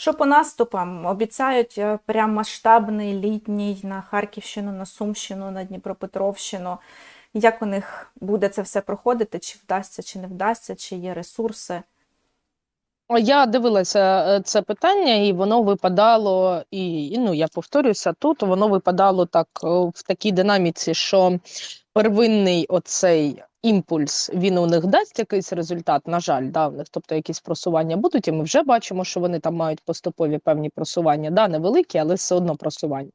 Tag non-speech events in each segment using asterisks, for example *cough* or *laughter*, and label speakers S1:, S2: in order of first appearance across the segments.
S1: Що по наступам? Обіцяють е, прям масштабний літній на Харківщину, на Сумщину, на Дніпропетровщину. Як у них буде це все проходити? Чи вдасться, чи не вдасться, чи є ресурси?
S2: Я дивилася е, це питання, і воно випадало, і, ну я повторюся, тут воно випадало так е, в такій динаміці, що первинний оцей імпульс він у них дасть якийсь результат. На жаль, да, в них, тобто якісь просування будуть, і ми вже бачимо, що вони там мають поступові певні просування. Да, невеликі, але все одно просування.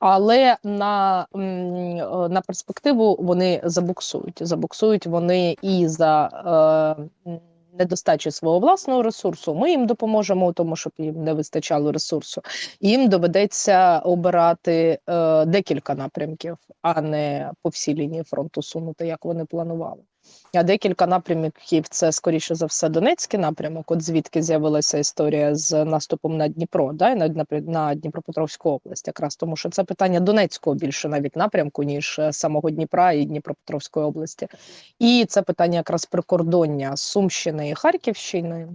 S2: Але на, на перспективу вони забуксують. Забуксують вони і за. Е, недостачі свого власного ресурсу, ми їм допоможемо тому, щоб їм не вистачало ресурсу. Їм доведеться обирати е, декілька напрямків, а не по всій лінії фронту сунути, як вони планували. А декілька напрямків це скоріше за все Донецький напрямок, от звідки з'явилася історія з наступом на Дніпро, да, і на, на, Дніпропетровську область, якраз тому, що це питання Донецького більше навіть напрямку, ніж е, самого Дніпра і Дніпропетровської області. І це питання якраз прикордоння Сумщини і Харківщини.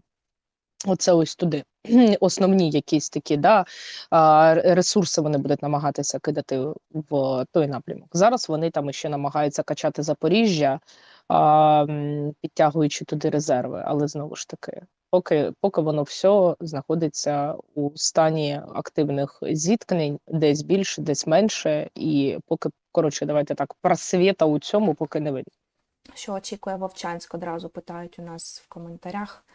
S2: Оце ось туди. *clears throat* Основні якісь такі да, ресурси вони будуть намагатися кидати в той напрямок. Зараз вони там ще намагаються качати Запоріжжя, підтягуючи туди резерви. Але знову ж таки, поки, поки воно все знаходиться у стані активних зіткнень, десь більше, десь менше, і поки коротше, давайте так, просвіта у цьому поки не видно.
S1: Що очікує Вовчанськ? Одразу питають у нас в коментарях.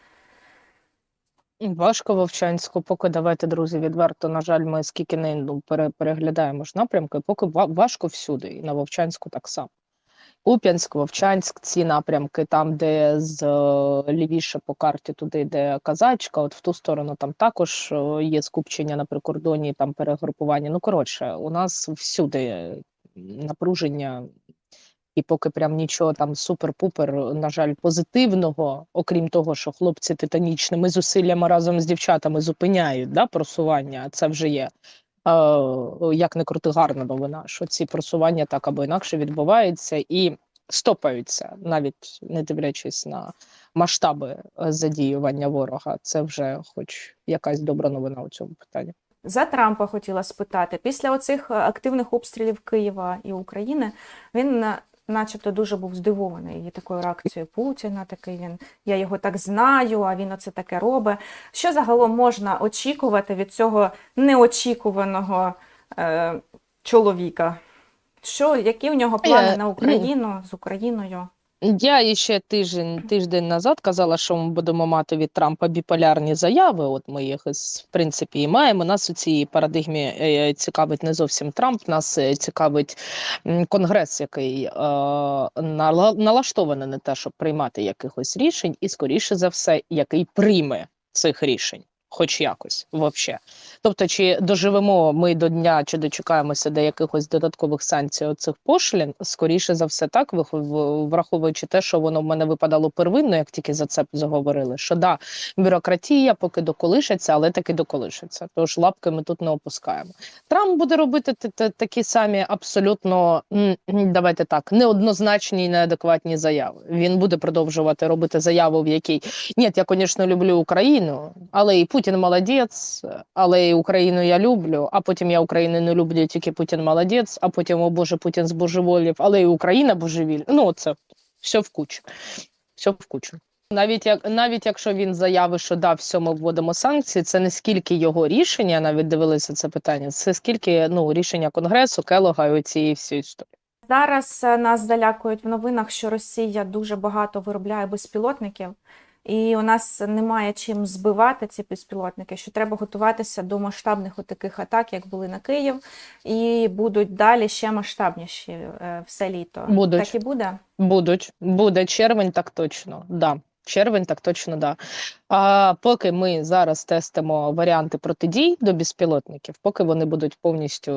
S2: Важко Вовчанську, поки давайте, друзі, відверто. На жаль, ми скільки не ну, переглядаємо ж напрямки, поки важко всюди, і на Вовчанську так само. Куп'янськ, Вовчанськ, ці напрямки, там, де з е, лівіше по карті, туди йде казачка, от в ту сторону там також е, є скупчення на прикордоні, там перегрупування. Ну, коротше, у нас всюди напруження, і поки прям нічого там супер-пупер, на жаль, позитивного, окрім того, що хлопці титанічними зусиллями разом з дівчатами зупиняють да, просування, це вже є. Е, Як не крути гарна новина, що ці просування так або інакше відбуваються і стопаються, навіть не дивлячись на масштаби е, задіювання ворога. Це вже хоч якась добра новина у цьому питанні.
S1: За Трампа хотіла спитати. Після оцих е, активних обстрілів Києва і України він начебто дуже був здивований її такою реакцією Путіна. Такий він, я його так знаю, а він оце таке робить. Що загалом можна очікувати від цього неочікуваного е, чоловіка? Що, які в нього плани на Україну з Україною?
S2: Я ще тиждень тиждень назад казала, що ми будемо мати від Трампа біполярні заяви. От ми їх в принципі і маємо. Нас у цій парадигмі е, цікавить не зовсім Трамп, нас е, цікавить конгрес, який е, нала- налаштований на те, щоб приймати якихось рішень, і скоріше за все, який прийме цих рішень. Хоч якось вообще. Тобто, чи доживемо ми до дня, чи дочекаємося до якихось додаткових санкцій оцих пошлін, скоріше за все, так, враховуючи те, що воно в мене випадало первинно, як тільки за це заговорили, що да, бюрократія поки доколишиться, але таки доколишиться. Тож лапки ми тут не опускаємо. Трамп буде робити такі самі абсолютно давайте так, неоднозначні і неадекватні заяви. Він буде продовжувати робити заяву, в якій ні, я, звісно, люблю Україну, але і Путін молодець, але і Україну я люблю. А потім я Україну не люблю, тільки Путін молодець, а потім, о Боже, Путін збожеволів, але і Україна божевіль. Ну, це все в кучу. Все в кучу. Навіть як навіть якщо він заявить, що да, все, ми вводимо санкції, це не скільки його рішення, навіть дивилися це питання, це скільки ну рішення Конгресу, Келога і цієї всієї історії.
S1: Зараз е, нас залякують в новинах, що Росія дуже багато виробляє безпілотників, і у нас немає чим збивати ці безпілотники, що треба готуватися до масштабних таких атак, як були на Київ, і будуть далі ще масштабніші е, все літо.
S2: Будуть.
S1: Так і буде.
S2: Будуть, буде червень, так точно. Да. Червень, так точно, да. А поки ми зараз тестимо варіанти протидій до безпілотників, поки вони будуть повністю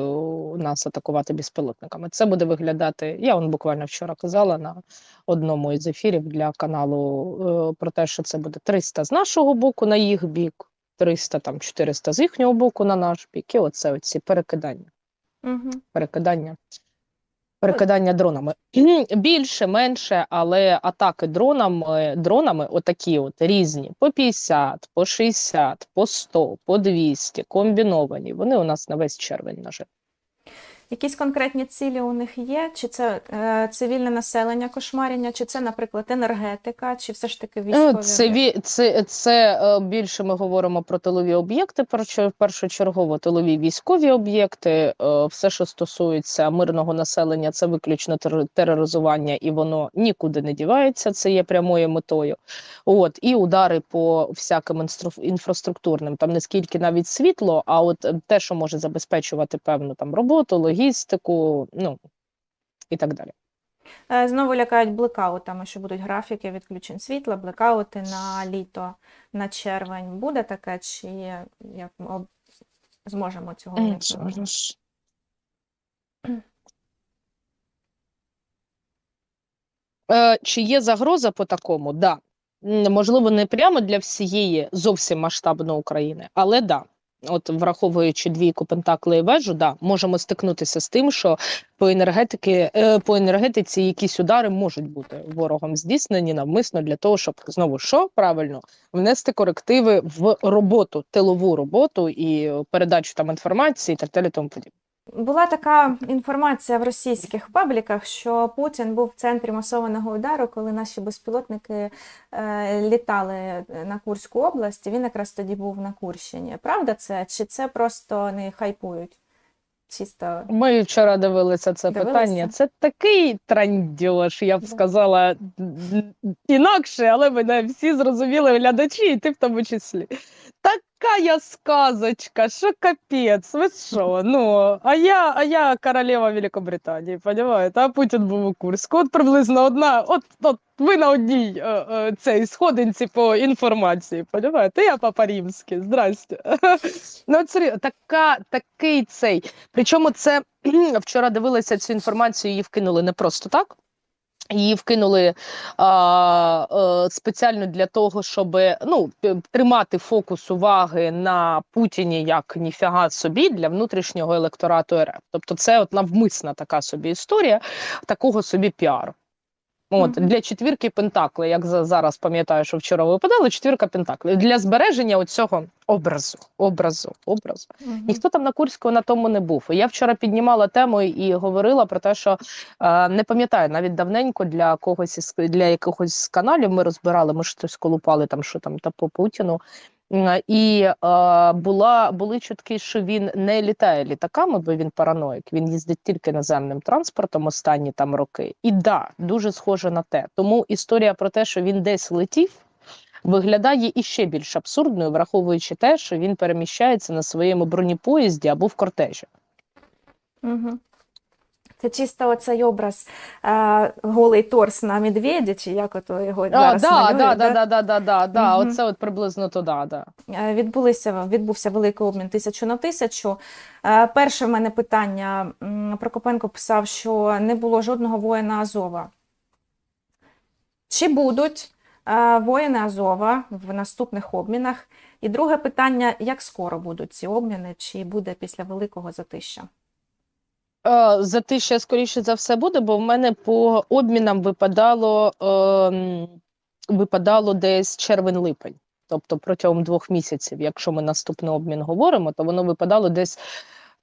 S2: нас атакувати безпілотниками, це буде виглядати. Я он буквально вчора казала на одному із ефірів для каналу е, про те, що це буде 300 з нашого боку на їх бік, 300 там 400 з їхнього боку на наш бік, і оце оці перекидання
S1: Угу.
S2: перекидання. Перекидання дронами *clears throat* більше, менше, але атаки дронами, дронами отакі от різні: по 50, по 60, по 100, по 200, комбіновані. Вони у нас на весь червень, на жаль.
S1: Якісь конкретні цілі у них є? Чи це е, цивільне населення кошмарення, чи це, наприклад, енергетика, чи все ж таки
S2: Е,
S1: військові?
S2: Це, це, це більше ми говоримо про тилові об'єкти, першо- першочергово тилові військові об'єкти. Е, Все, що стосується мирного населення, це виключно тер- тероризування, і воно нікуди не дівається. Це є прямою метою. От і удари по всяким інфраструктурним, там не скільки навіть світло, а от е, те, що може забезпечувати певну там роботу, логістику, ну і так далі.
S1: Е, Знову лякають блекаутами, що будуть графіки відключень світла, блекаути на літо, на червень. Буде таке, чи як ми об- зможемо цього уникнути?
S2: Е, Чи є загроза по такому? Да. Можливо, не прямо для всієї зовсім масштабної України, але да. От враховуючи двійку Пентакли і вежу, да, можемо стикнутися з тим, що по енергетики, е, по енергетиці якісь удари можуть бути ворогом здійснені навмисно для того, щоб знову що правильно внести корективи в роботу, тилову роботу і передачу там інформації і так далі. Тому подібне.
S1: Була така інформація в російських пабліках, що Путін був в центрі масованого удару, коли наші безпілотники е, літали на Курську область. і Він якраз тоді був на Курщині. Правда це? Чи це просто не хайпують? Чисто
S2: Ми вчора дивилися це
S1: Дивилися?
S2: питання. Це такий трандьош, я б сказала інакше, але мене всі зрозуміли глядачі, і ти в тому числі. Така я сказочка, що капець, ви що? Ну, а я, а я королева Великобританії, понімаєте? А Путін був у Курську. От приблизно одна, от, от ви на одній е, е, цій сходинці по інформації, понімаєте? Я папа римський, здрасте. *laughs* Ну, така, такий цей. Причому це *clears throat* вчора дивилася цю інформацію, її вкинули не просто так. Її вкинули а, а, спеціально для того, щоб ну, тримати фокус уваги на Путіні як ніфіга собі для внутрішнього електорату РФ. Тобто, це от навмисна така собі історія, такого собі піару. От для четвірки Пентакли, як зараз пам'ятаю, що вчора випадали, четвірка Пентакли для збереження оцього образу, образу, образу.
S1: Мгм.
S2: Ніхто там на Курську на тому не був. Я вчора піднімала тему і говорила про те, що е, не пам'ятаю навіть давненько для когось із для якихось з каналів ми розбирали, ми щось колупали там, що там та по Путіну. М, І е, була були чутки, що він не літає літаками, бо він параноїк. Він їздить тільки наземним транспортом останні там роки. І да, дуже схоже на те. Тому історія про те, що він десь летів, виглядає іще більш абсурдною, враховуючи те, що він переміщається на своєму бронепоїзді або в кортежі.
S1: Мгм. Це чисто оцей образ е, голий торс на медведі, чи як ото його
S2: А,
S1: зараз
S2: да,
S1: малюють,
S2: да,
S1: да?
S2: да, да, да, да, да.
S1: Мгм.
S2: Оце от приблизно туди, да.
S1: Е, Відбулися, відбувся великий обмін тисячу на тисячу. Е, Перше в мене питання. Прокопенко писав, що не було жодного воїна Азова. Чи будуть е, воїни Азова в наступних обмінах? І друге питання: як скоро будуть ці обміни, чи буде після великого затища?
S2: Е, Затища, скоріше за все, буде, бо в мене по обмінам випадало, ем, випадало десь червень-липень. Тобто протягом двох місяців, якщо ми наступний обмін говоримо, то воно випадало десь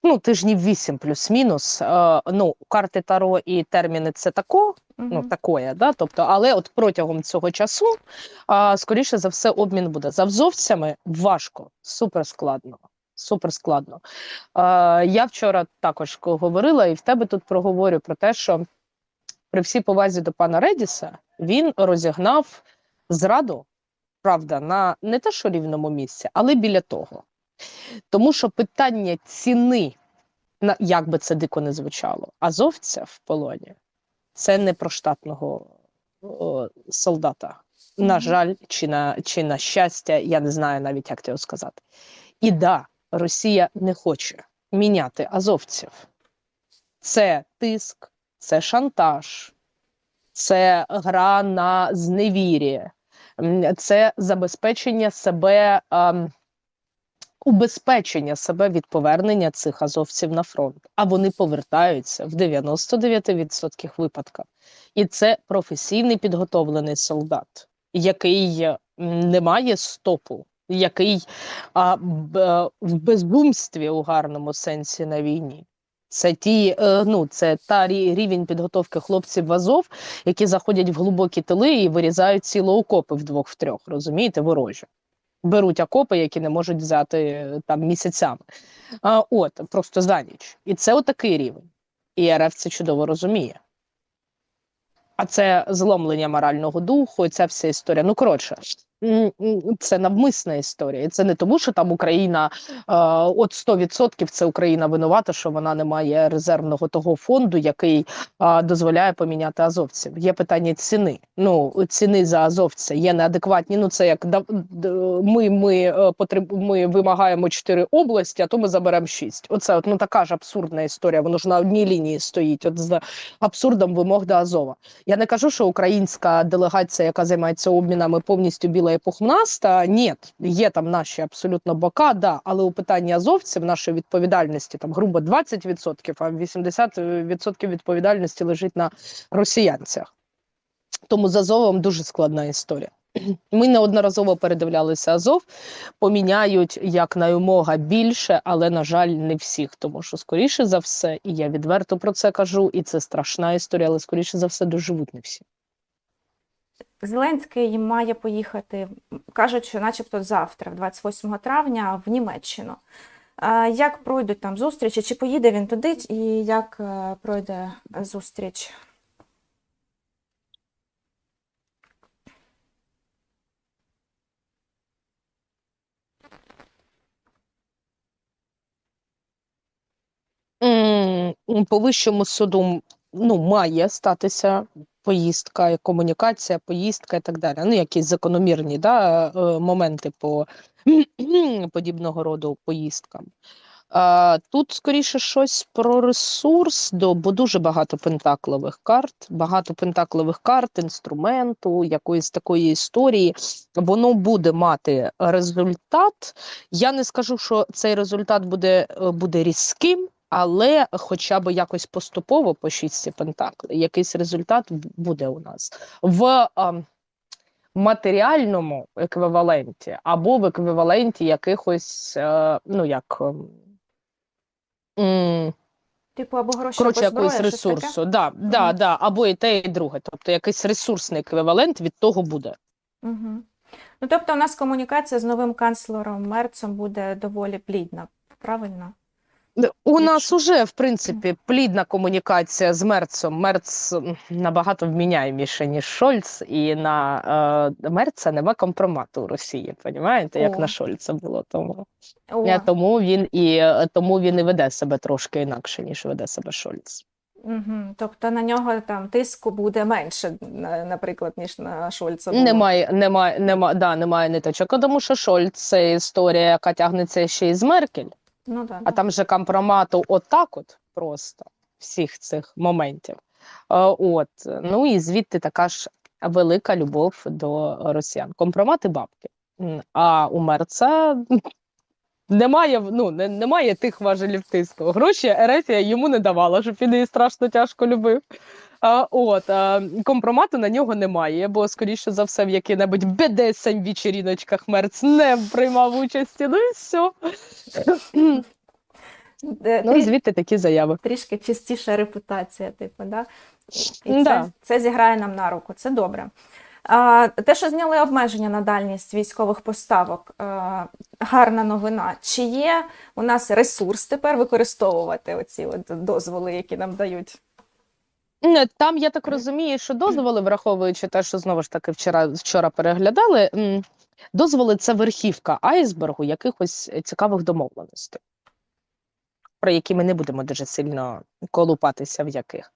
S2: ну, тижнів вісім плюс-мінус. Е, ну, карти Таро і терміни це тако, ну, такое, да? тобто, але от протягом цього часу, а, скоріше за все, обмін буде. За взовцями важко, супер складно. Супер складно. Я вчора також говорила, і в тебе тут проговорю про те, що при всій повазі до пана Редіса він розігнав зраду, правда, на не те, що рівному місці, але біля того. Тому що питання ціни, на як би це дико не звучало, азовця в полоні це не про штатного о, солдата. На жаль, чи на, чи на щастя, я не знаю навіть, як це сказати. І да, Росія не хоче міняти азовців. Це тиск, це шантаж, це гра на зневір'я, це забезпечення себе ем, убезпечення себе від повернення цих азовців на фронт. А вони повертаються в 99% випадків. І це професійний підготовлений солдат, який не має стопу, який а, б, в безбумстві у гарному сенсі на війні. Це ті, е, ну це та рівень підготовки хлопців в Азов, які заходять в глибокі тили і вирізають ціло окопи вдвох в трьох, розумієте, ворожі. Беруть окопи, які не можуть взяти е, там місяцями. А, от, просто за ніч. І це отакий рівень. І РФ це чудово розуміє. А це зломлення морального духу, і ця вся історія. Ну, коротше, це навмисна історія. Це не тому, що там Україна е, от 100% це Україна винувата, що вона не має резервного того фонду, який дозволяє поміняти азовців. Є питання ціни. Ну, ціни за азовця є неадекватні. Ну, це як ми, ми, е, ми вимагаємо 4 області, а то ми заберемо 6. Оце от, ну, така ж абсурдна історія. Воно ж на одній лінії стоїть. От з абсурдом вимог до Азова. Я не кажу, що українська делегація, яка займається обмінами, повністю біла і пухнаста. Ні, є там наші абсолютно бока, да, але у питанні азовців нашої відповідальності там грубо 20%, а 80% відповідальності лежить на росіянцях. Тому з Азовом дуже складна історія. *clears throat* Ми неодноразово передивлялися Азов, поміняють як наймога більше, але на жаль, не всіх, тому що скоріше за все, і я відверто про це кажу, і це страшна історія, але скоріше за все доживуть не всі.
S1: Зеленський має поїхати, кажуть, що начебто завтра, 28 травня, в Німеччину. Як пройдуть там зустрічі? Чи поїде він туди, і як е, пройде зустріч?
S2: По вищому суду ну, має статися поїздка, комунікація, поїздка і так далі. Ну, якісь закономірні да, е, моменти по *clears throat* подібного роду поїздкам. Тут скоріше щось про ресурс, до, бо дуже багато пентаклових карт, багато пентаклових карт, інструменту, якоїсь такої історії. Воно буде мати результат. Я не скажу, що цей результат буде, е, буде різким, але хоча б якось поступово по шістці пентаклей, якийсь результат буде у нас в а, матеріальному еквіваленті або в еквіваленті якихось, е, ну як. ем, м,
S1: Типу, або гроші,
S2: Коротше,
S1: або зброя,
S2: якогось
S1: щось таке?
S2: ресурсу. Да, да, да, або і те, і друге. Тобто якийсь ресурсний еквівалент від того буде.
S1: Угу. Ну, тобто, у нас комунікація з новим канцлером Мерцем буде доволі плідна, правильно?
S2: У нас уже, в принципі, плідна комунікація з Мерцем. Мерц набагато вміняєміше, ніж Шольц, і на е, Мерца нема компромату у Росії, понімаєте, як
S1: О.
S2: на Шольца було. Тому,
S1: О,
S2: тому, він і, е, тому він і веде себе трошки інакше, ніж веде себе Шольц.
S1: угу. Тобто на нього там тиску буде менше, наприклад, ніж на Шольца було.
S2: Немає, немає, немає, да, немає ниточок, тому що Шольц це історія, яка тягнеться ще й з Меркель.
S1: Ну, да,
S2: А там же компромату отак от просто всіх цих моментів. Е, От, ну і звідти така ж велика любов до росіян. Компромати бабки. А у Мерца *laughs* немає, ну, не, немає тих важелів тиску. Гроші Ерефія йому не давала, щоб він її страшно тяжко любив. А, от, а, компромату на нього немає, бо, скоріше за все, в яких-небудь бдсм вечеріночках Мерц не приймав участі. Ну і все. Ну, звідти такі заяви.
S1: трішки чистіша репутація, типу, да? І
S2: Да.
S1: це, це зіграє нам на руку, це добре. А, те, що зняли обмеження на дальність військових поставок, е, гарна новина. Чи є у нас ресурс тепер використовувати оці от дозволи, які нам дають?
S2: Там я так розумію, що дозволи, враховуючи те, що знову ж таки вчора, вчора переглядали, дозволи це верхівка айсбергу якихось цікавих домовленостей, про які ми не будемо дуже сильно колупатися в яких.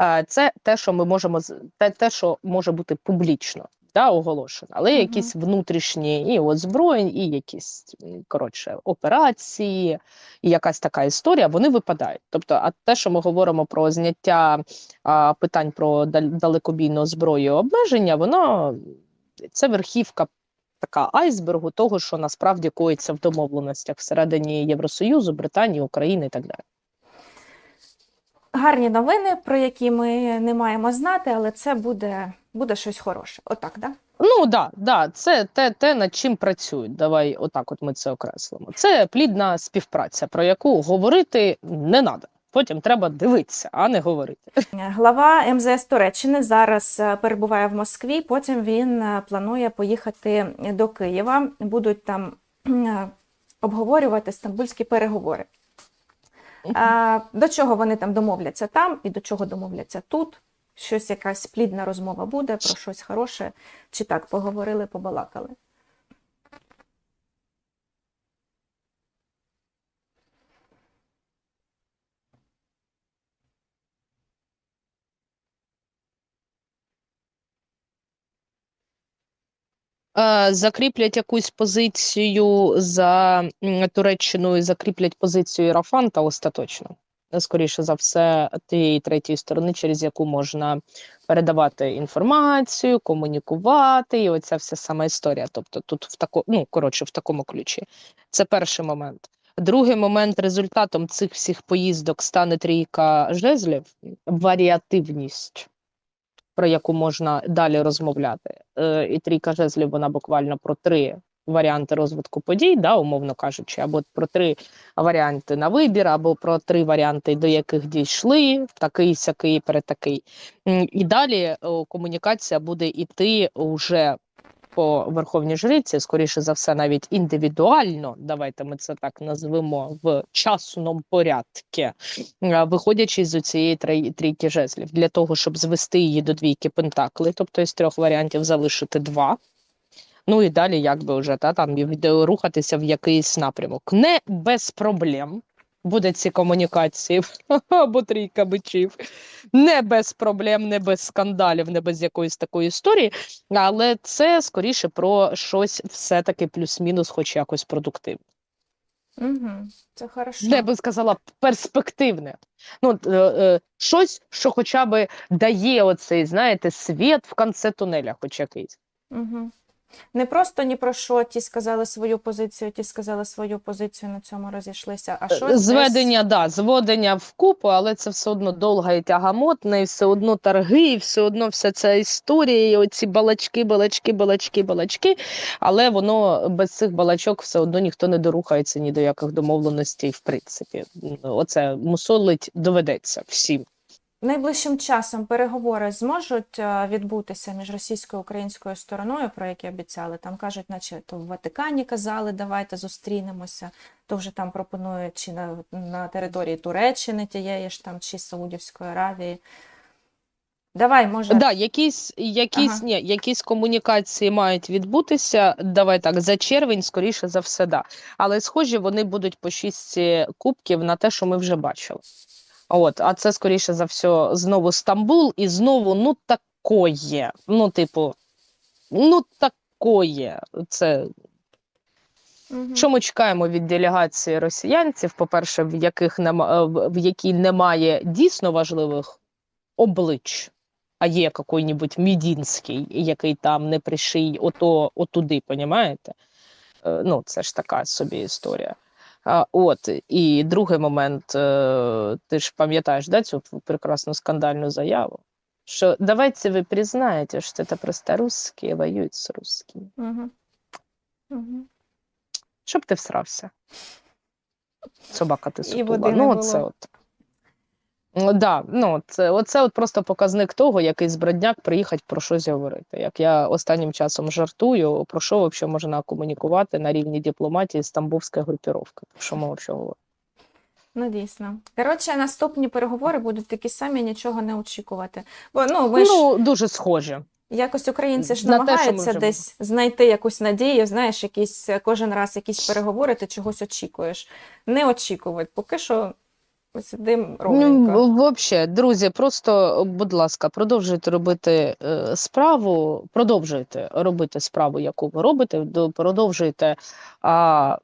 S2: Е, Це те, що ми можемо те, те що може бути публічно. Да, оголошено, але
S1: Мгм.
S2: якісь внутрішні і озброєнь, і якісь коротше операції, і якась така історія, вони випадають. Тобто, а те, що ми говоримо про зняття а, питань про далекобійну зброю і обмеження, воно це верхівка така айсбергу того, що насправді коїться в домовленостях всередині Євросоюзу, Британії, України і так далі.
S1: Гарні новини, про які ми не маємо знати, але це буде, буде щось хороше. Отак, да?
S2: Ну да, да, це те, те, над чим працюють. Давай отак, от ми це окреслимо. Це плідна співпраця, про яку говорити не треба. Потім треба дивитися, а не говорити.
S1: Глава МЗС Туреччини зараз е, перебуває в Москві. Потім він е, планує поїхати до Києва. Будуть там е, обговорювати стамбульські переговори. До чого вони там домовляться там і до чого домовляться тут? Щось якась плідна розмова буде про щось хороше, чи так поговорили, побалакали.
S2: Закріплять якусь позицію за Туреччиною, закріплять позицію Ірафанта остаточно. Скоріше за все, тієї третьої сторони, через яку можна передавати інформацію, комунікувати, і оця вся сама історія. Тобто, тут в тако, ну коротше, в такому ключі. Це перший момент. Другий момент результатом цих всіх поїздок стане трійка жезлів, варіативність, про яку можна далі розмовляти. Е, і трійка жезлів вона буквально про три варіанти розвитку подій, да, умовно кажучи, або про три варіанти на вибір, або про три варіанти, до яких дійшли, такий, сякий, перетакий. І далі о, комунікація буде йти уже по верховній жриці, скоріше за все, навіть індивідуально, давайте ми це так назвемо в часному порядку, е, виходячи з цієї трійки жезлів, для того, щоб звести її до двійки пентакли, тобто із трьох варіантів залишити два. Ну і далі, якби вже та там рухатися в якийсь напрямок. Не без проблем буде ці комунікації *laughs* або трійка бичів. Не без проблем, не без скандалів, не без якоїсь такої історії. Але це скоріше про щось все-таки плюс-мінус, хоч якось продуктивне.
S1: Угу, це хорошо.
S2: Я би сказала, перспективне. Ну, е, е, щось, що хоча б дає оцей, знаєте, світ в кінці тунеля, хоч якийсь.
S1: Угу. Не просто ні про що ті сказали свою позицію, ті сказали свою позицію, на цьому розійшлися, а щось десь-
S2: Зведення, да, зводення в купу, але це все одно довга і тягамотна, і все одно торги, і все одно вся ця історія, і оці балачки, балачки, балачки, балачки. Але воно без цих балачок все одно ніхто не дорухається ні до яких домовленостей, в принципі. Оце мусолить доведеться всім.
S1: Найближчим часом переговори зможуть е, відбутися між російською і українською стороною, про які обіцяли. Там кажуть, наче то в Ватикані казали, давайте зустрінемося. То вже там пропонують чи на, на території Туреччини тієї ж там, чи Саудівської Аравії. Давай, може,
S2: Да, якісь, якісь,
S1: Ага.
S2: ні, якісь комунікації мають відбутися. Давай так, за червень, скоріше за все, да. Але схожі вони будуть по шістці кубків на те, що ми вже бачили. От, а це скоріше за все знову Стамбул, і знову ну такое. Ну, типу, ну такое. Це
S1: Мгм.
S2: що ми чекаємо від делегації росіянців? По-перше, в яких нема, в в якій немає дійсно важливих облич, а є який-небудь Мідінський, який там не приший ото, отуди, понімаєте? Е, Ну, це ж така собі історія. А, от, і другий момент, е, ти ж пам'ятаєш да, цю прекрасну скандальну заяву, що давайте ви признаєте, що це просто русські воюють з русскими.
S1: Угу. Угу.
S2: Щоб ти всрався. Собака ти сутула. Ну,
S1: було.
S2: оце от. Да, ну, це, оце от просто показник того, який збродняк приїхать про щось говорити. Як я останнім часом жартую, про що взагалі можна комунікувати на рівні дипломатії стамбульська групіровка. Що ми взагалі говоримо?
S1: Ну, дійсно. Коротше, наступні переговори будуть такі самі, нічого не очікувати. Бо ну, ми ж
S2: Ну, дуже схожі.
S1: якось українці ж
S2: на
S1: намагаються десь знайти якусь надію, знаєш, якісь кожен раз якісь переговори, ти чогось очікуєш. Не очікувати. Поки що сидимо ровненько.
S2: Ну, взагалі, друзі, просто, будь ласка, продовжуйте робити е, справу, продовжуйте робити справу, яку ви робите, до- продовжуйте а,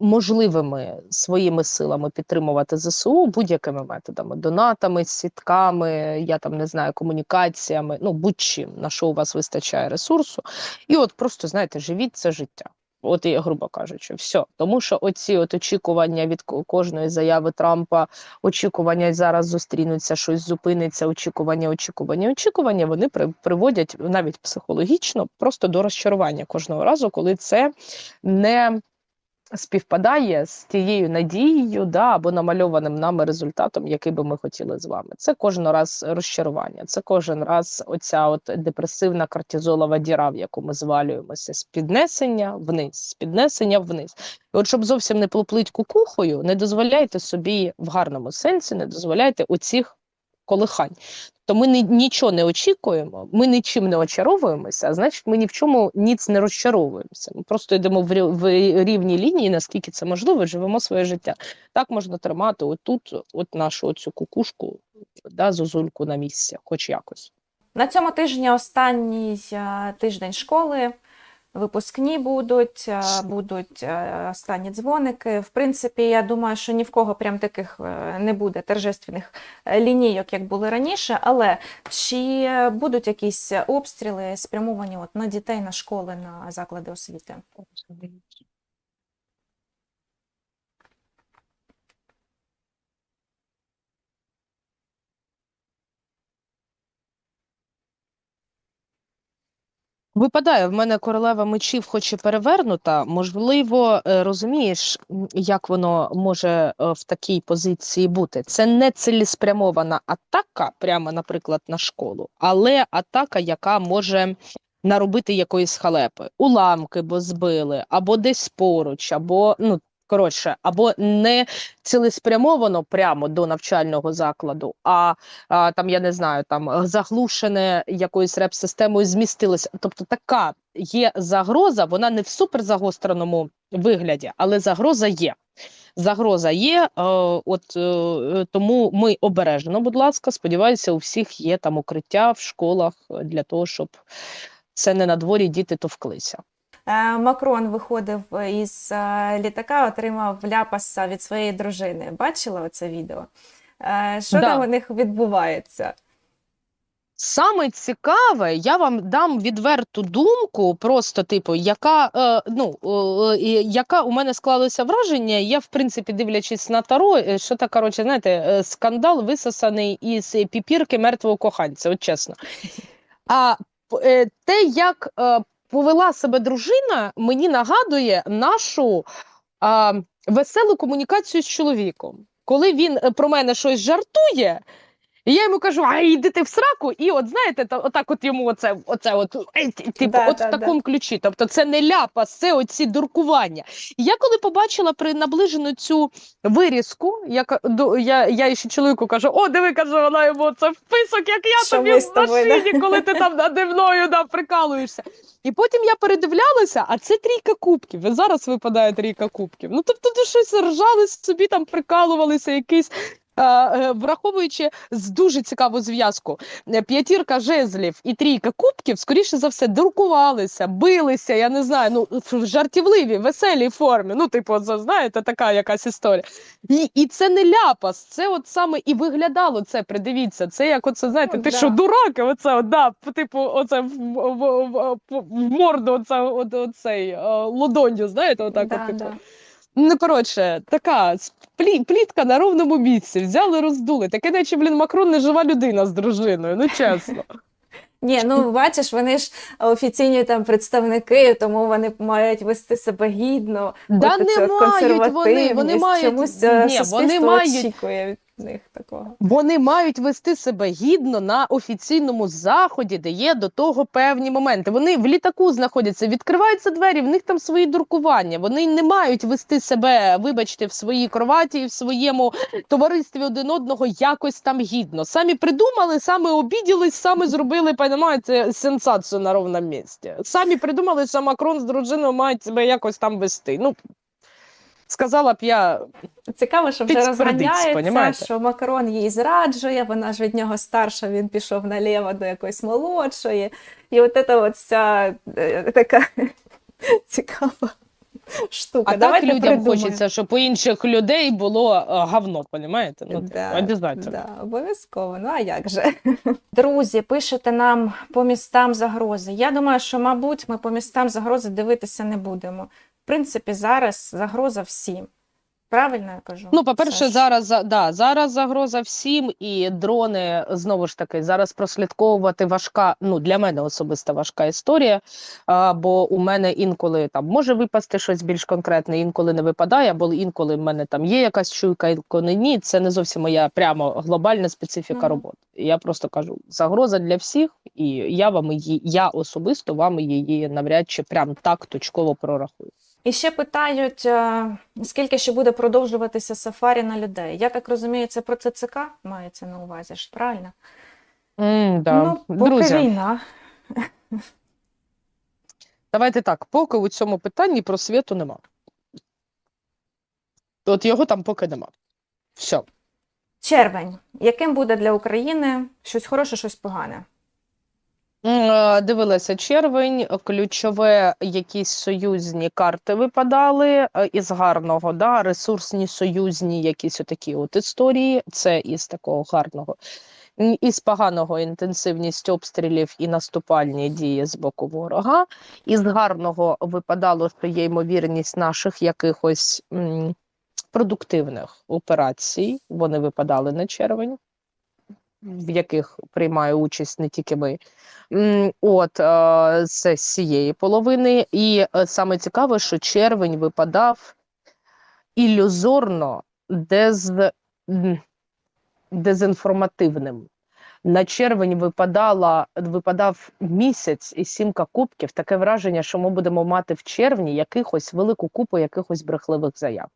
S2: можливими своїми силами підтримувати ЗСУ будь-якими методами, донатами, сітками, я там не знаю, комунікаціями, ну будь-чим, на що у вас вистачає ресурсу. І от просто знаєте, живіть це життя. От і грубо кажучи, все. Тому що оці от очікування від кожної заяви Трампа, очікування зараз зустрінуться, щось зупиниться, очікування, очікування, очікування, вони при, приводять навіть психологічно просто до розчарування кожного разу, коли це не співпадає з тією надією, да, або намальованим нами результатом, який би ми хотіли з вами. Це кожен раз розчарування, це кожен раз оця от депресивна кортизолова діра, в яку ми звалюємося з піднесення вниз, з піднесення вниз. І от щоб зовсім не поплить кукухою, не дозволяйте собі в гарному сенсі, не дозволяйте оцих колихань. То ми ні, нічого не очікуємо, ми нічим не очаровуємося, а значить, ми ні в чому ніц не розчаровуємося. Ми просто йдемо в, в рівній лінії, наскільки це можливо, живемо своє життя. Так можна тримати отут, от нашу оцю кукушку, да, зозульку на місці, хоч якось.
S1: На цьому тижні останній е, тиждень школи. Випускні будуть, е, будуть е, останні дзвоники. В принципі, я думаю, що ні в кого прям таких е, не буде торжественних лінійок, як були раніше. Але чи будуть якісь обстріли спрямовані от на дітей, на школи, на заклади освіти?
S2: Випадає, в мене королева мечів, хоч і перевернута. Можливо, е, розумієш, як воно може е, в такій позиції бути. Це не цілеспрямована атака, прямо, наприклад, на школу, але атака, яка може наробити якоїсь халепи. Уламки бо збили, або десь поруч, або ну. Коротше, або не цілеспрямовано прямо до навчального закладу, а а, там я не знаю, там е, заглушене якоюсь реп-системою змістилося. Тобто така є загроза, вона не в суперзагостреному вигляді, але загроза є. Загроза є, е, от е, тому ми обережно, будь ласка, сподіваюся, у всіх є там укриття в школах для того, щоб це не на дворі діти товклися.
S1: Е, Макрон виходив із е, літака, отримав ляпаса від своєї дружини. Бачила оце відео? Е, Що
S2: Да.
S1: там у них відбувається?
S2: Саме цікаве, я вам дам відверту думку, просто типу, яка е, ну е, е, яка у мене склалося враження. Я, в принципі, дивлячись на таро, е, що так коротше, знаєте, е, скандал висосаний із піпірки мертвого коханця, от чесно. А е, те, як е, повела себе дружина, мені нагадує нашу а, веселу комунікацію з чоловіком. Коли він е, про мене щось жартує, і я йому кажу, а йди ти в сраку, і от знаєте, та, отак от йому оце, оце от, типу,
S1: Да,
S2: от
S1: да,
S2: в такому ключі. Тобто це не ляпас, це оці дуркування. І я коли побачила при наближену цю вирізку, я, до, я, я ще чоловіку кажу, о, диви, каже, вона йому це вписок, як я
S1: Що
S2: тобі в
S1: тобою, да?
S2: машині, коли ти там наді мною да, прикалуєшся. І потім я передивлялася, а це трійка кубків. І зараз випадає трійка кубків. Ну тобто, ти щось ржали собі там, прикалувалися, якийсь. Е, Враховуючи з дуже цікаву зв'язку, е, п'ятірка жезлів і трійка кубків, скоріше за все, дуркувалися, билися, я не знаю, ну в жартівливій, веселій формі. Ну, типу, знаєте, така якась історія. І, і це не ляпас, це от саме і виглядало це. Придивіться, це як оце, знаєте,
S1: Ну,
S2: ти
S1: да.
S2: що, дурак? Оце, от, да, типу, оце в, в, в, в, в морду, оце, оцей е, лодонью, знаєте, отак,
S1: Да,
S2: от, типу.
S1: да.
S2: Ну, коротше, така плі, плітка на ровному місці. Взяли, роздули. Таке, наче, блін, Макрон не жива людина з дружиною, ну чесно. *laughs*
S1: Ні, ну бачиш, вони ж офіційні там представники, тому вони мають вести себе гідно.
S2: Да не мають вони, вони мають-
S1: Чомусь е,
S2: ні, вони мають-
S1: очікує від них такого.
S2: Вони мають вести себе гідно на офіційному заході, де є до того певні моменти. Вони в літаку знаходяться, відкриваються двері, в них там свої дуркування. Вони не мають вести себе, вибачте, в своїй кроваті і в своєму товаристві один одного якось там гідно. Самі придумали, самі обіділись, самі зробили, понімаєте, сенсацію на ровному місці. Самі придумали, що Макрон з дружиною мають себе якось там вести. Ну сказала б я
S1: Цікаво, що вже розганяється,
S2: понімаєте?
S1: що Макрон її зраджує, вона ж від нього старша, він пішов наліво до якоїсь молодшої. І от це от вся е, така *laughs* цікава штука.
S2: А
S1: Давайте
S2: так людям
S1: придумаємо.
S2: хочеться, щоб у інших людей було гавно, понімаєте? Ну,
S1: Да,
S2: да, обов'язково.
S1: Да, обов'язково. Ну а як же? *laughs* Друзі, пишете нам по містам загрози. Я думаю, що, мабуть, ми по містам загрози дивитися не будемо. В принципі, зараз загроза всім. Правильно я кажу?
S2: Ну, по-перше, зараз да, зараз загроза всім, і дрони знову ж таки зараз прослідковувати важка. Ну для мене особисто важка історія. А, бо у мене інколи там може випасти щось більш конкретне, інколи не випадає, або інколи в мене там є якась чуйка, інколи ні. Це не зовсім моя прямо глобальна специфіка
S1: Мгм.
S2: роботи. Я просто кажу, загроза для всіх, і я вам її, я особисто вам її навряд чи прям так точково прорахую.
S1: І ще питають, е, скільки ще буде продовжуватися сафарі на людей. Я так розумію, це про ЦЦК мається на увазі, ж правильно?
S2: М, да.
S1: Ну, поки
S2: Друзі.
S1: війна.
S2: Давайте так, поки у цьому питанні просвіту нема. От його там поки нема. Все.
S1: Червень. Яким буде для України щось хороше, щось погане?
S2: Е, Дивилася червень, ключове якісь союзні карти випадали е, із гарного, да, ресурсні союзні якісь отакі от історії. Це із такого гарного. Із поганого інтенсивність обстрілів і наступальні дії з боку ворога. Із гарного випадало, що є ймовірність наших якихось м, продуктивних операцій. Вони випадали на червень, в яких приймає участь не тільки ми. От е, це з цієї половини. І е, саме цікаве, що червень випадав ілюзорно дез... дезінформативним. На червень випадала, випадав місяць і сімка кубків. Таке враження, що ми будемо мати в червні якихось велику купу якихось брехливих заяв.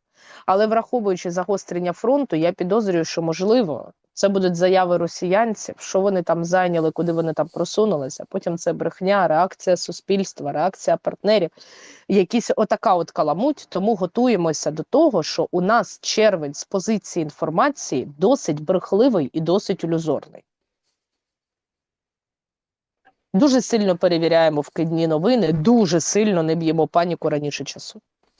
S2: Але враховуючи загострення фронту, я підозрюю, що можливо це будуть заяви росіянців, що вони там зайняли, куди вони там просунулися. Потім це брехня, реакція суспільства, реакція партнерів. Якісь отака от каламуть. Тому готуємося до того, що у нас червень з позиції інформації досить брехливий і досить ілюзорний. Дуже сильно перевіряємо вкидні новини, дуже сильно не б'ємо паніку раніше часу.